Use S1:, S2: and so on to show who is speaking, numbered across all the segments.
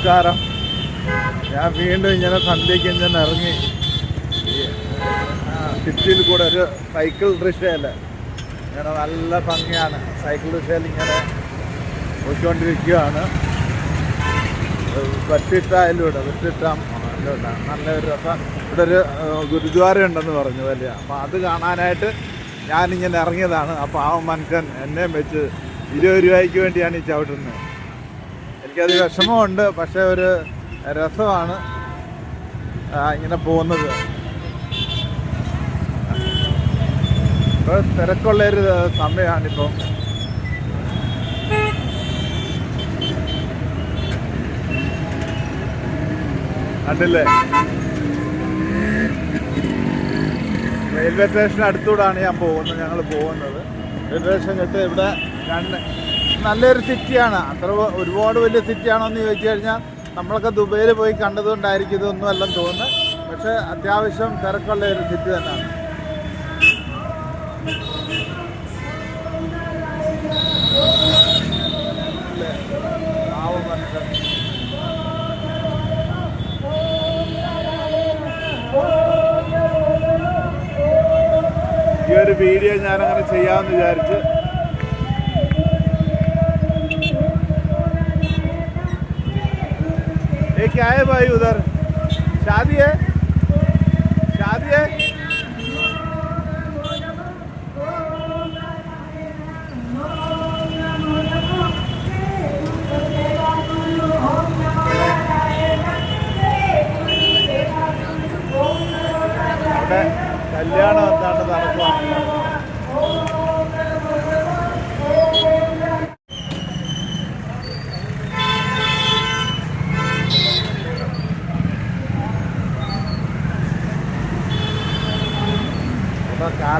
S1: നമസ്കാരം. ഞാൻ വീണ്ടും ഇങ്ങനെ സന്ധ്യയ്ക്ക് ഇങ്ങനെ ഇറങ്ങി. സിറ്റിയിൽ കൂടെ ഒരു സൈക്കിൾ റിക്ഷയിൽ. ഇങ്ങനെ നല്ല ഭംഗിയാണ്. സൈക്കിൾ റിക്ഷയിൽ ഇങ്ങനെ പോയിക്കൊണ്ടിരിക്കുകയാണ്. വെട്ടിട്ടായാലൂടെ വെട്ടിട്ടാം നല്ലൊരു രസം. ഇവിടെ ഒരു ഗുരുദ്വാര ഉണ്ടെന്ന് പറഞ്ഞു വലിയ. അപ്പം അത് കാണാനായിട്ട് ഞാനിങ്ങനെ ഇറങ്ങിയതാണ്. അപ്പോൾ ആ മനുഷ്യൻ എന്നെയും വെച്ച് ഇരുപത് രൂപയ്ക്ക് വേണ്ടിയാണ് ഈ ചവിട്ടുന്നത്. എനിക്കത് വിഷമമുണ്ട് പക്ഷേ ഒരു രസമാണ് ഇങ്ങനെ പോകുന്നത്. ഇപ്പോൾ തിരക്കുള്ളൊരു സമയമാണിപ്പം. കണ്ടില്ലേ? റെയിൽവേ സ്റ്റേഷൻ അടുത്തൂടാണ് ഞാൻ പോകുന്നത് ഞങ്ങൾ പോകുന്നത്. റെയിൽവേ സ്റ്റേഷൻ കിട്ട് ഇവിടെ രണ്ട് നല്ലൊരു സിറ്റിയാണ് അത്ര ഒരുപാട് വലിയ സിറ്റിയാണോ എന്ന് ചോദിച്ചു കഴിഞ്ഞാൽ നമ്മളൊക്കെ ദുബൈയിൽ പോയി കണ്ടതുകൊണ്ടായിരിക്കും ഇതൊന്നും അല്ലെന്ന് തോന്നുന്നത് പക്ഷേ അത്യാവശ്യം തിരക്കുള്ള ഒരു സിറ്റി തന്നെയാണ്. ഈ ഒരു വീഡിയോ ഞാനങ്ങനെ ചെയ്യാമെന്ന് വിചാരിച്ച് ये क्या है भाई उधर शादी है शादी है അവിടെ കല്യാണം എന്താണ്ട് നടക്കുവാണ്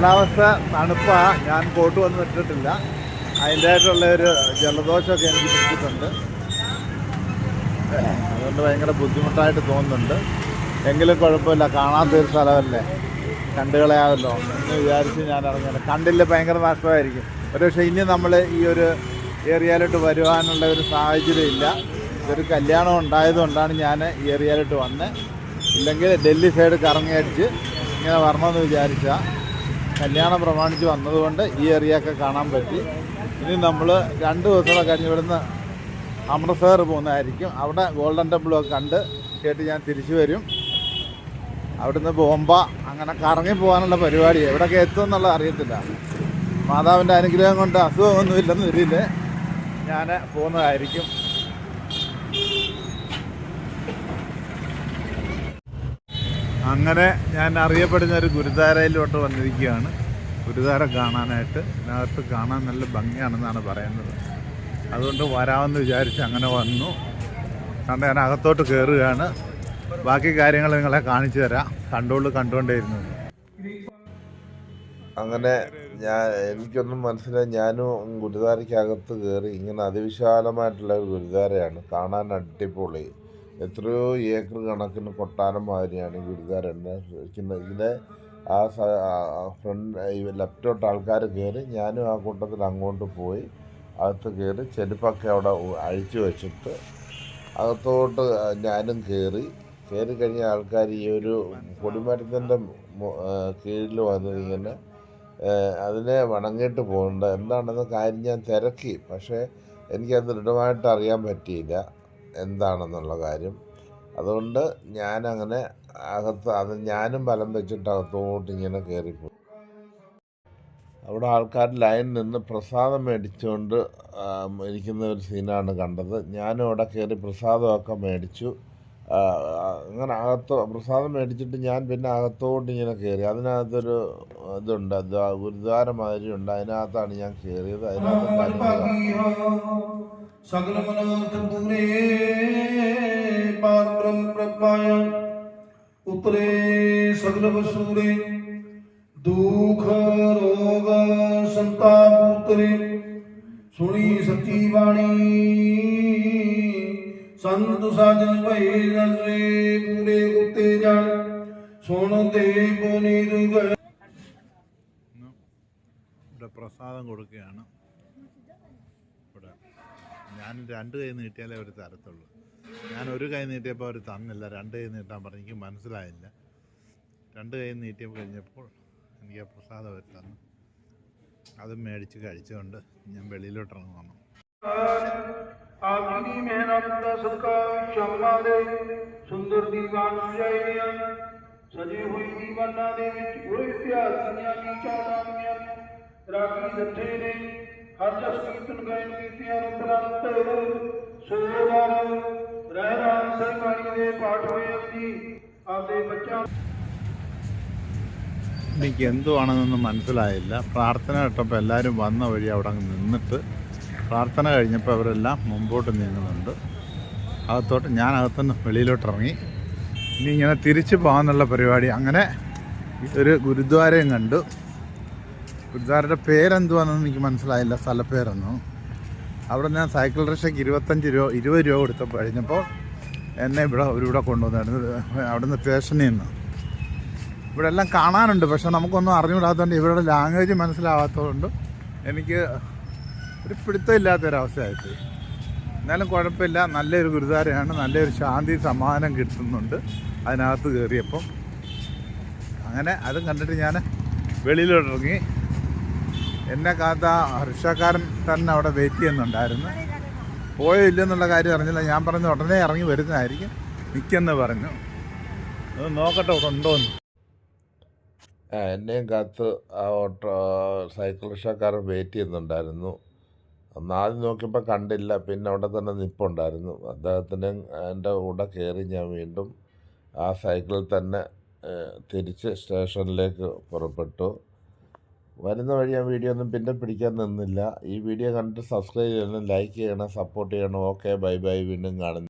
S1: കാലാവസ്ഥ തണുപ്പാ. ഞാൻ കോട്ട് വന്ന് ഇട്ടിട്ടില്ല. അതിന്റെതായിട്ടുള്ള ഒരു ജലദോഷമൊക്കെ എനിക്ക് പിടിച്ചിട്ടുണ്ട്. അതുകൊണ്ട് ഭയങ്കര ബുദ്ധിമുട്ടായിട്ട് തോന്നുന്നുണ്ട്. എങ്കിലും കുഴപ്പമില്ല. കാണാത്തൊരു സ്ഥലമല്ലേ? കണ്ടുകളയാമല്ലോ എന്ന് വിചാരിച്ച് ഞാൻ ഇറങ്ങിയത്. കണ്ടില്ല ഭയങ്കര നഷ്ടമായിരിക്കും. ഒരുപക്ഷെ ഇനി നമ്മൾ ഈ ഒരു ഏരിയയിലോട്ട് വരുവാനുള്ള ഒരു സാഹചര്യം ഇല്ല. ഇതൊരു കല്യാണം ഉണ്ടായതുകൊണ്ടാണ് ഞാൻ ഈ ഏരിയയിലോട്ട് വന്നത് ഇല്ലെങ്കിൽ ഡൽഹി സൈഡ് കറങ്ങി അടിച്ച് ഇങ്ങനെ വരണമെന്ന് വിചാരിച്ചാൽ കല്യാണം പ്രമാണിച്ച് വന്നതുകൊണ്ട് ഈ ഏരിയ ഒക്കെ കാണാൻ പറ്റി. ഇനി നമ്മൾ രണ്ട് ദിവസമൊക്കെ കഴിഞ്ഞ് ഇവിടുന്ന് അമൃത്സർ പോകുന്നതായിരിക്കും. അവിടെ ഗോൾഡൻ ടെമ്പിളൊക്കെ കണ്ട് കേട്ട് ഞാൻ തിരിച്ചു വരും. അവിടുന്ന് ബോംബ അങ്ങനെ കറങ്ങി പോകാനുള്ള പരിപാടി എവിടെയൊക്കെ എത്തും എന്നുള്ളത് അറിയത്തില്ല. മാതാവിന്റെ അനുഗ്രഹം കൊണ്ട് അസുഖമൊന്നുമില്ലെന്ന് വരില്ല? ഞാൻ പോകുന്നതായിരിക്കും. അങ്ങനെ ഞാൻ അറിയപ്പെടുന്ന ഒരു ഗുരുദ്വാരയിലോട്ട് വന്നിരിക്കുകയാണ്. ഗുരുദ്വാര കാണാനായിട്ട്. ഇതിനകത്ത് കാണാൻ നല്ല ഭംഗിയാണെന്നാണ് പറയുന്നത്. അതുകൊണ്ട് വരാമെന്ന് വിചാരിച്ച് അങ്ങനെ വന്നു. കണ്ട് ഞാൻ അകത്തോട്ട് കയറുകയാണ് ബാക്കി കാര്യങ്ങൾ നിങ്ങളെ കാണിച്ചു തരാം. കണ്ടോളൂ കണ്ടുകൊണ്ടേയിരുന്നു
S2: അങ്ങനെ ഞാൻ എനിക്കൊന്നും മനസ്സിലായി. ഞാനും ഗുരുദ്വാരയ്ക്കകത്ത് കയറി ഇങ്ങനെ അതിവിശാലമായിട്ടുള്ള ഒരു ഗുരുദ്വാരയാണ്. കാണാൻ അടിപൊളി. എത്രയോ ഏക്കർ കണക്കിന് കൊട്ടാരം മാതിരിയാണ് ഇരിക്കുന്നത് ഇതിലെ ആ ഫ്രണ്ട് ലെഫ്റ്റോട്ട് ആൾക്കാർ കയറി ഞാനും ആ കൂട്ടത്തിൽ അങ്ങോട്ട് പോയി അകത്ത് കയറി ചെരുപ്പൊക്കെ അവിടെ അഴിച്ചു വെച്ചിട്ട് അകത്തോട്ട് ഞാനും കയറി. കയറി കഴിഞ്ഞ ആൾക്കാർ ഈ ഒരു കൊടിമരത്തിന്റെ കീഴിൽ വന്ന് ഇങ്ങനെ അതിനെ വണങ്ങിയിട്ട് പോകുന്നുണ്ട്. എന്താണെന്ന കാര്യം ഞാൻ തിരക്കി. പക്ഷേ എനിക്കത് ദൃഢമായിട്ട് അറിയാൻ പറ്റിയില്ല. എന്താണെന്നുള്ള കാര്യം. അതുകൊണ്ട് ഞാനങ്ങനെ അകത്ത് അത് ഞാനും ബലം വെച്ചിട്ട് അകത്തോട്ട് ഇങ്ങനെ കയറിപ്പോയി അവിടെ ആൾക്കാർ ലൈൻ നിന്ന് പ്രസാദം മേടിച്ചുകൊണ്ട് ഇരിക്കുന്ന ഒരു സീനാണ് കണ്ടത്. ഞാനും അവിടെ കയറി പ്രസാദമൊക്കെ മേടിച്ചു. അങ്ങനെ അകത്ത് പ്രസാദം മേടിച്ചിട്ട് ഞാൻ പിന്നെ അകത്തോട്ട് ഇങ്ങനെ കയറി അതിനകത്തൊരു ഇതുണ്ട് ദ്വാ- ഗുരുദ്വാര മാതിരി ഉണ്ട്. അതിനകത്താണ് ഞാൻ കയറിയത് അതിനകത്ത്
S3: ਸਗਲ ਮਨੋਰਥ ਪੂਰੇ ਪਾਰ ਬ੍ਰਹਮ ਪ੍ਰਪਾਇਆ ਉਤਰੇ ਸਗਲ ਵਸੂਰੇ ਦੁਖ ਰੋਗ ਸੰਤਾਪ ਉਤਰੇ ਸੁਣੀ ਸੱਚੀ ਬਾਣੀ ਸੰਤ ਸਾਜਨ ਭਈ ਰਸੇ ਪੂਰੇ ਉਤੇ ਜਾਣ ਸੁਣ ਦੇ ਬੋਨੀ
S1: ਰੁਗ പ്രസാദം കൊടുക്കുകയാണ് ഞാൻ രണ്ട് കൈ നീട്ടിയാലേ അവർ തരത്തുള്ളൂ ഞാൻ ഒരു കൈ നീട്ടിയപ്പോൾ അവർ തന്നില്ല രണ്ട് കൈ നീട്ടാൻ പറഞ്ഞു എനിക്ക് മനസ്സിലായില്ല രണ്ട് കൈ നീട്ടിയപ്പോൾ കഴിഞ്ഞപ്പോൾ എനിക്ക് ആ പ്രസാദം അവർ തന്നു അതും മേടിച്ച് കഴിച്ചുകൊണ്ട് ഞാൻ വെളിയിലോട്ട് ഇറങ്ങി വന്നു
S3: ਆਪਣੀ ਦੀ ਮਿਹਨਤ ਦਾ ਸਦਕਾ ਸ਼ਾਮਾਂ ਦੇ ਸੁੰਦਰ ਦੀਵਾਨ ਸਜਾਏ ਹਨ ਸਜੇ ਹੋਏ ਦੀਵਾਨਾਂ ਦੇ ਵਿੱਚ ਗੁਰ ਇਤਿਹਾਸ ਦੀਆਂ ਨੀਚਾਂ ਨਾਮੀਆਂ ਰਾਗੀ ਦਿੱਤੇ ਨੇ ਹਰ ਜਸ ਕੀਰਤਨ ਗਾਇਨ ਕੀਤਿਆਂ ਨੂੰ ਬੁਲੰਦ ਸੋਦਾਰ ਰਹਿਰਾਨ ਸਰਕਾਰੀ ਦੇ ਪਾਠ ਹੋਏ ਅੱਦੀ ਆਪਦੇ ਬੱਚਿਆਂ
S1: എനിക്ക് എന്തുവാണെന്നൊന്നും മനസ്സിലായില്ല പ്രാർത്ഥന കേട്ടപ്പോൾ എല്ലാവരും വന്ന വഴി അവിടെ അങ്ങ് നിന്നിട്ട് പ്രാർത്ഥന കഴിഞ്ഞപ്പോൾ അവരെല്ലാം മുമ്പോട്ട് നീങ്ങുന്നുണ്ട് അകത്തോട്ട് ഞാൻ അകത്തുനിന്ന് വെളിയിലോട്ട് ഇറങ്ങി ഇനി ഇങ്ങനെ തിരിച്ചു പോകാനുള്ള പരിപാടി അങ്ങനെ ഒരു ഗുരുദ്വാരയും കണ്ടു ഗുരുദ്വാരയുടെ പേരെന്തുവാണെന്ന് എനിക്ക് മനസ്സിലായില്ല സ്ഥലപ്പേരൊന്നും അവിടെ ഞാൻ സൈക്കിൾ റിക്ഷയ്ക്ക് ഇരുപത്തഞ്ച് രൂപ ഇരുപത് രൂപ കൊടുത്തപ്പോൾ കഴിഞ്ഞപ്പോൾ എന്നെ ഇവിടെ ഒരുവിടെ കൊണ്ടുവന്നായിരുന്നു. അവിടുന്ന് സ്റ്റേഷനിൽ നിന്ന്. ഇവിടെ എല്ലാം കാണാനുണ്ട് പക്ഷെ നമുക്കൊന്നും അറിഞ്ഞുകൂടാത്തതുകൊണ്ട് ഇവരുടെ ലാംഗ്വേജ് മനസ്സിലാവാത്തതുകൊണ്ട് എനിക്ക് ഒരു പിടുത്തമില്ലാത്തൊരവസ്ഥയായിപ്പോയി. എന്നാലും കുഴപ്പമില്ല നല്ലൊരു ഗുരുദ്വാരയാണ് നല്ലൊരു ശാന്തി സമാധാനം കിട്ടുന്നുണ്ട് അതിനകത്ത് കയറിയപ്പം. അങ്ങനെ അതും കണ്ടിട്ട് ഞാൻ വെളിയിലോട്ടിറങ്ങി. എന്നെ കാത്ത റിക്ഷക്കാരൻ തന്നെ അവിടെ വെയിറ്റ് ചെയ്യുന്നുണ്ടായിരുന്നു. പോയോ ഇല്ലെന്നുള്ള കാര്യം അറിഞ്ഞില്ല. ഞാൻ പറഞ്ഞു ഉടനെ ഇറങ്ങി വരുന്നതായിരിക്കും. നിൽക്കെന്ന് പറഞ്ഞു. അത് നോക്കട്ടെ അവിടെ
S2: ഉണ്ടോന്ന്. എന്നെയും കാത്ത് ആ ഓട്ടോ സൈക്കിൾ റിക്ഷക്കാരൻ വെയിറ്റ് ചെയ്യുന്നുണ്ടായിരുന്നു. ഒന്ന് ആദ്യം നോക്കിയപ്പോൾ കണ്ടില്ല. പിന്നെ അവിടെ തന്നെ നിൽപ്പുണ്ടായിരുന്നു അദ്ദേഹത്തിന് എന്റെ കൂടെ കയറി ഞാൻ വീണ്ടും ആ സൈക്കിളിൽ തന്നെ തിരിച്ച് സ്റ്റേഷനിലേക്ക് പുറപ്പെട്ടു. വരുന്ന വഴി ആ വീഡിയോ ഒന്നും പിന്നെ പിടിക്കാൻ നിന്നില്ല. ഈ വീഡിയോ കണ്ടിട്ട് സബ്സ്ക്രൈബ് ചെയ്യണം ലൈക്ക് ചെയ്യണം സപ്പോർട്ട് ചെയ്യണം. ഓക്കെ ബൈ ബൈ വീണ്ടും കാണുന്നു